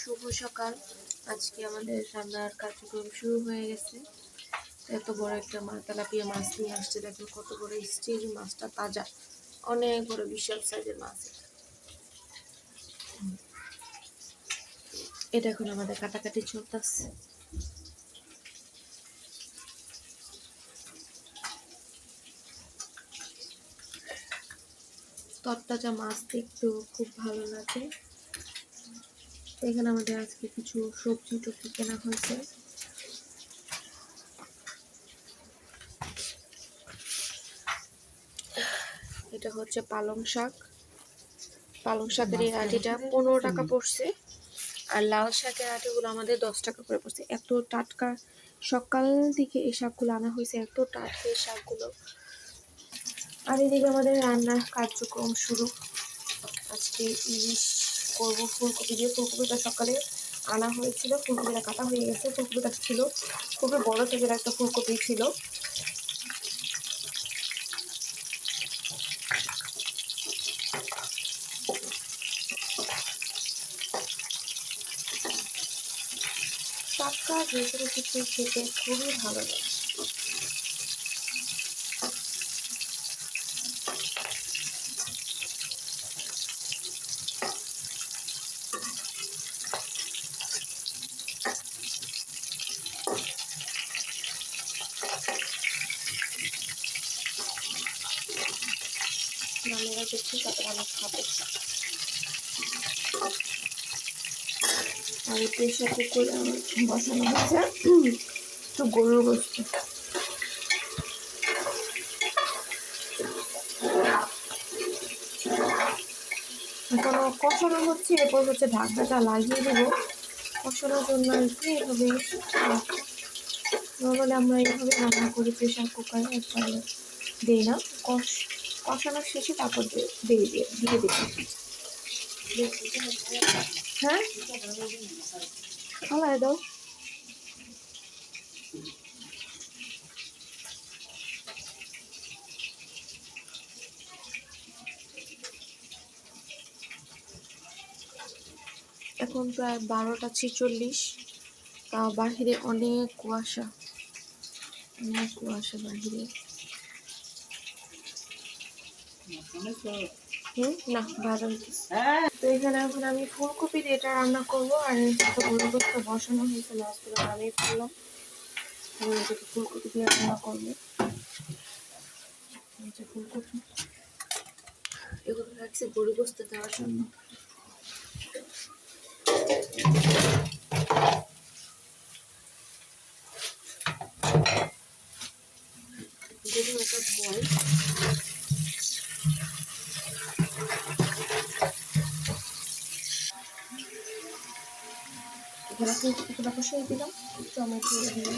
শুভ সকাল। আজকে আমাদের রান্নার কার্যক্রম শুরু হয়ে গেছে। এত বড় একটা মা তেলাপিয়া মাছ নিয়ে আসছে। দেখো কত বড় স্টিল মাছটা, তাজা। অনেক বড়, বিশাল সাইজের মাছ এটা। এখন আমাদের কাটাকাটি চলতেছে। তরতাজা মাছ দেখতেও খুব ভালো লাগে। এখানে আমাদের আজকে কিছু সবজি টবজি কেনা হয়েছে। এটা হচ্ছে পালং শাক। পালং শাকের এই আটিটা পনেরো টাকা পড়ছে। আর লাল শাকের আটিগুলো আমাদের দশ টাকা করে পড়ছে। এত টাটকা সকাল দিকে এই শাকগুলো আনা হয়েছে এত টাটকা এই শাকগুলো। আর এদিকে আমাদের রান্নার কার্যক্রম শুরু। আজকে ইলিশ করব। ফুলকপি দিয়ে ফুলকপিটা সকালে আনা হয়েছিল, ফুলকপিটা কাটা হয়ে গেছে, ফুলকপিটা ছিল খুবই বড় সাইজের একটা ফুলকপি ছিল। খেতে খুবই ভালো লাগে। মামেরা দেখছি কত ভালো খাবে আর প্রেশার কুকারে আমার বসানো হয়েছে একটু গরুর গোস্ত। এখনও কষানো হচ্ছে, এরপর হচ্ছে ঢাকনাটা লাগিয়ে দেবো। কষানোর জন্য আর কি এভাবে নর্মালি আমরা এইভাবে রান্না করি প্রেশার কুকারে, একবারে দিই না। কষ কষানোর শেষে তারপর দিয়ে দিয়ে হ্যাঁ? দাও। এখন প্রায় বারোটা ছেচল্লিশ। তা বাহিরে অনেক কুয়াশা। অনেক কুয়াশা বাহিরে। না ভালো এখানে আমি ফুলকপি দিয়ে এটা রান্না করব আর এর সাথে বসানো হয়েছে মাছগুলো আমি এটাকে ফুলকপি দিয়ে রান্না করব। ফুলকপি। এগুলো রাখছে গরু গোস্ত দেওয়ার জন্য। যদি ওটা ভয় এখানে ফুলকপিটা বসিয়ে দিলাম টমেটো দিয়ে